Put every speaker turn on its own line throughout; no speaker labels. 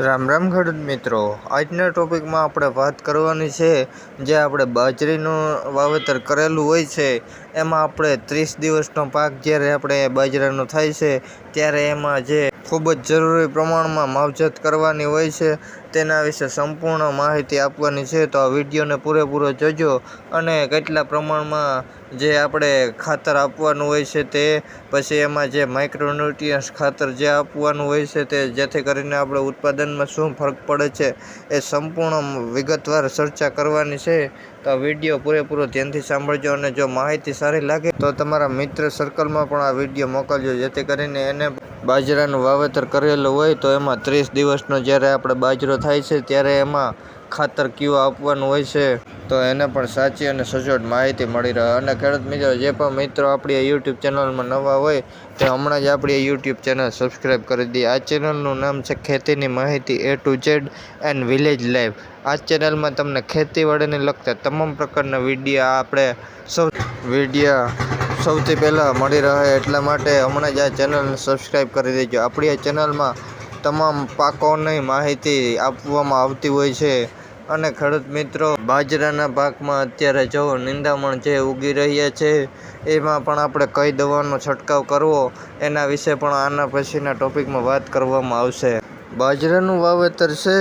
રામ રામ ખેડૂત મિત્રો. આજના ટોપિકમાં આપણે વાત કરવાની છે, જે આપણે બાજરીનું વાવેતર કરેલું હોય છે, એમાં આપણે ત્રીસ દિવસનો પાક જ્યારે આપણે બાજરાનો થાય છે, ત્યારે એમાં જે ખૂબ જ જરૂરી પ્રમાણમાં માવજત કરવાની હોય છે. તેના વિશે સંપૂર્ણ માહિતી આપવાની છે તો આ વિડીયોને પૂરેપૂરો જોજો અને કેટલા પ્રમાણમાં જે આપણે ખાતર આપવાનું હોય છે તે, પછી એમાં જે માઇક્રોન્યુટ્રિયન્સ ખાતર જે આપવાનું હોય છે તે, જેથી કરીને આપણે ઉત્પાદનમાં શું ફરક પડે છે એ સંપૂર્ણ વિગતવાર ચર્ચા કરવાની છે. તો આ વીડિયો પૂરેપૂરો ધ્યાનથી સાંભળજો અને જો માહિતી સારી લાગે તો તમારા મિત્ર સર્કલમાં પણ આ વીડિયો મોકલજો, જેથી કરીને એને બાજરાનું વાવેતર કરેલું હોય તો એમાં ત્રીસ દિવસનો જ્યારે આપણે બાજરો થાય છે ત્યારે એમાં ખાતર કયું આપવાનું હોય છે, તો એને પણ સાચી અને સચોટ માહિતી મળી રહે. અને ખેડૂત મિત્રો, જે પણ મિત્રો આપણી યુટ્યુબ ચેનલમાં નવા હોય, તે હમણાં જ આપણી યુટ્યુબ ચેનલ સબસ્ક્રાઈબ કરી દઈએ આ ચેનલનું નામ છે ખેતીની માહિતી A to Z and village life આ ચેનલમાં તમને ખેતીવાડીને લગતા તમામ પ્રકારના વિડીયા આપણે સૌ વીડિયો સૌથી પહેલાં મળી રહે એટલા માટે હમણાં જ આ ચેનલને સબસ્ક્રાઈબ કરી દેજો. આપણી આ ચેનલમાં તમામ પાકોની માહિતી આપવામાં આવતી હોય છે. અને ખેડૂત મિત્રો, બાજરાના પાકમાં અત્યારે જો નિંદામણ જે ઉગી રહ્યા છે, એમાં પણ આપણે કઈ દવાનો છંટકાવ કરવો, એના વિશે પણ આના પછીના ટોપિકમાં વાત કરવામાં આવશે. બાજરાનું વાવેતર છે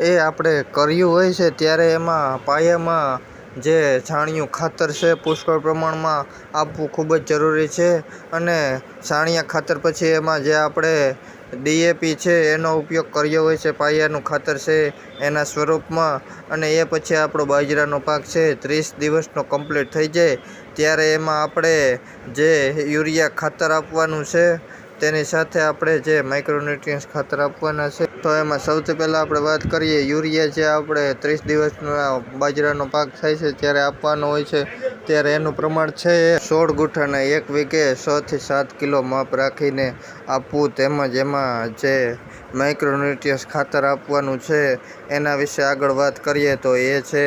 એ આપણે કર્યું હોય છે, ત્યારે એમાં પાયામાં જે છાણિયું ખાતર છે, પુષ્કળ પ્રમાણમાં આપવું ખૂબ જ જરૂરી છે. અને છાણિયા ખાતર પછી એમાં જે આપણે ડીએપી છે, એનો ઉપયોગ કર્યો હોય છે, પાયાનું ખાતર છે એના સ્વરૂપમાં. અને એ પછી આપણો બાજરાનો પાક છે, ત્રીસ દિવસનો કમ્પ્લીટ થઈ જાય. ત્યારે એમાં આપણે જે યુરિયા ખાતર આપવાનું છે તેની સાથે આપણે જે માઇક્રોન્યુટ્રિયન્સ ખાતર આપવાના છે, તો એમાં સૌથી પહેલાં આપણે વાત કરીએ યુરિયા જે આપણે ત્રીસ દિવસનો બાજરાનો પાક થાય છે, ત્યારે આપવાનો હોય છે. ત્યારે એનું પ્રમાણ છે એ સોળ ગુઠાના એક વીઘે છથી સાત કિલો માપ રાખીને આપવું તેમજ એમાં જે માઇક્રોન્યુટ્રિયન્સ ખાતર આપવાનું છે, એના વિશે આગળ વાત કરીએ તો એ છે,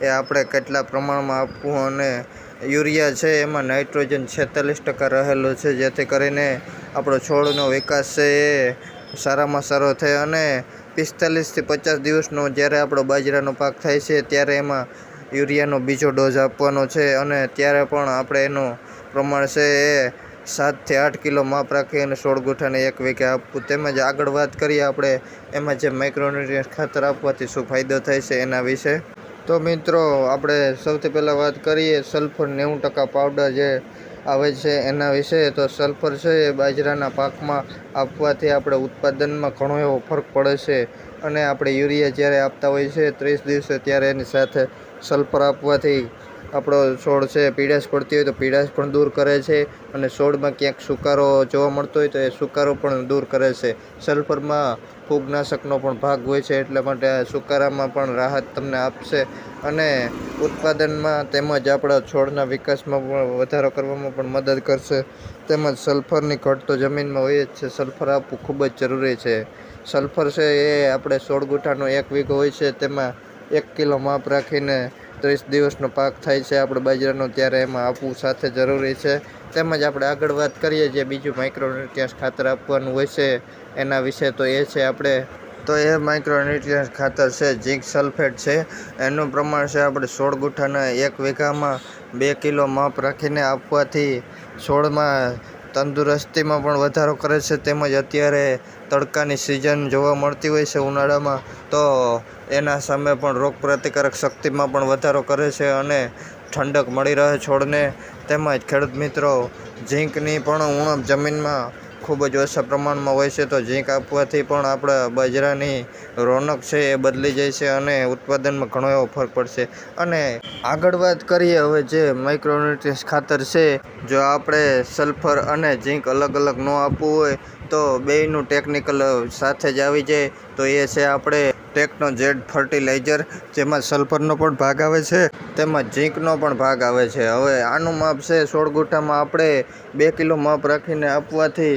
એ આપણે કેટલા પ્રમાણમાં આપવું અને યુરિયા છે, એમાં નાઇટ્રોજન છેતાલીસ ટકા રહેલો છે, જેથી કરીને આપણો છોડનો વિકાસ છે એ સારામાં સારો થાય અને પિસ્તાલીસથી પચાસ દિવસનો જ્યારે આપણો બાજરાનો પાક થાય છે ત્યારે એમાં યુરિયાનો બીજો ડોઝ આપવાનો છે અને ત્યારે પણ આપણે એનું પ્રમાણ છે એ સાતથી આઠ કિલો માપ રાખી અને સોળ ગુઠાને એક વીઘે આપવું. તેમજ આગળ વાત કરીએ આપણે એમાં જે માઇક્રોન્યુટ્રિયન્સ ખાતર આપવાથી શું ફાયદો થાય છે એના વિશે. તો મિત્રો, આપણે સૌથી પહેલાં વાત કરીએ સલ્ફર નેવું ટકા પાવડર જે આવે છે એના વિશે તો સલ્ફર છે એ બાજરાના પાકમાં આપવાથી આપણે ઉત્પાદનમાં ઘણો એવો ફરક પડે છે. અને આપણે યુરિયા જ્યારે આપતા હોય છે ત્રીસ દિવસે ત્યારે એની સાથે સલ્ફર આપવાથી આપણો છોડ છે, પીડાશ પડતી હોય તો પીડાશ પણ દૂર કરે છે અને છોડમાં ક્યાંક સુકારો જોવા મળતો હોય તો એ સુકારો પણ દૂર કરે છે. સલ્ફરમાં ફૂગનાશકનો પણ ભાગ હોય છે, એટલા માટે સુકારામાં પણ રાહત તમને આપશે અને ઉત્પાદનમાં તેમજ આપણા છોડના વિકાસમાં પણ વધારો કરવામાં પણ મદદ કરશે. તેમજ સલ્ફરની ઘટ તો જમીનમાં હોય જ છે, સલ્ફર આપવું ખૂબ જ જરૂરી છે. સલ્ફર છે એ આપણે સોળ ગુઠાનો એક વીઘો હોય છે, તેમાં એક કિલો માપ રાખીને ત્રીસ દિવસનો પાક થાય છે આપણે બાજરાનો ત્યારે એમાં આપવું સાથે જરૂરી છે. તેમજ આપણે આગળ વાત કરીએ જે બીજું માઇક્રોન્યુટ્રિયન્સ ખાતર આપવાનું હોય છે, એના વિશે તો એ છે આપણે. તો એ માઇક્રોન્યુટ્રિયન્સ ખાતર છે ઝીંક સલ્ફેટ છે. એનું પ્રમાણ છે આપણે સોળ ગુઠાના એક વીઘામાં બે કિલો માપ રાખીને આપવાથી છોડમાં તંદુરસ્તીમાં પણ વધારો કરે છે, તેમજ અત્યારે તડકાની સિઝન જોવા મળતી હોય છે ઉનાળામાં, તો એના સામે પણ રોગ પ્રતિકારક શક્તિમાં પણ વધારો કરે છે અને ઠંડક મળી રહે છોડને. તેમજ ખેડૂત મિત્રો, ઝીંકની પણ ઉણપ જમીનમાં ખૂબ જ ઓછા પ્રમાણમાં હોય છે તો ઝીંક આપવાથી પણ આપણા બાજરાની રોનક છે એ બદલી જાય છે અને ઉત્પાદનમાં ઘણો એવો ફરક પડશે. અને આગળ વાત કરીએ હવે જે માઇક્રોન્યુટ્રિયન્સ ખાતર છે, જો આપણે સલ્ફર અને ઝીંક અલગ અલગ ન આપવું હોય તો બેયનું ટેકનિકલ સાથે જ આવી જાય. તો એ છે આપણે ટેકનો જેડ ફર્ટિલાઇઝર, જેમાં સલ્ફરનો પણ ભાગ આવે છે, તેમાં ઝીંકનો પણ ભાગ આવે છે. હવે આનું માપ છે સોળ ગુઠામાં આપણે બે કિલો માપ રાખીને આપવાથી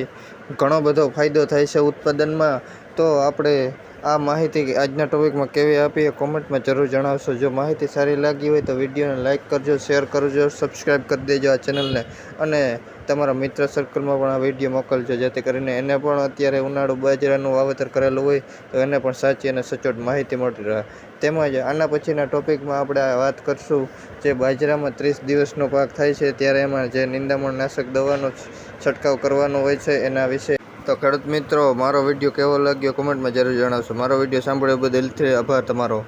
ઘણો બધો ફાયદો થાય છે ઉત્પાદનમાં. તો આપણે આ માહિતી આજના ટોપિકમાં કેવી આપી એ કોમેન્ટમાં જરૂર જણાવશો. જો માહિતી સારી લાગી હોય તો વિડીયોને લાઇક કરજો, શેર કરજો સબસ્ક્રાઈબ કરી દેજો આ ચેનલને. અને તમારા મિત્ર સર્કલમાં પણ આ વીડિયો મોકલજો, જેથી કરીને એને પણ અત્યારે ઉનાળુ બાજરાનું વાવેતર કરેલું હોય તો એને પણ સાચી અને સચોટ માહિતી મળી રહે. તેમજ આના પછીના ટોપિકમાં આપણે વાત કરશું જે બાજરામાં ત્રીસ દિવસનો પાક થાય છે, ત્યારે એમાં જે નિંદામણ નાશક દવાનો છંટકાવ કરવાનો હોય છે, એના વિશે તો ખેડૂત મિત્રો, મારો વીડિયો કેવો લાગ્યો? કોમેન્ટમાં જરૂર જણાવશો. મારો વીડિયો સાંભળ્યો બદલ આભાર તમારો.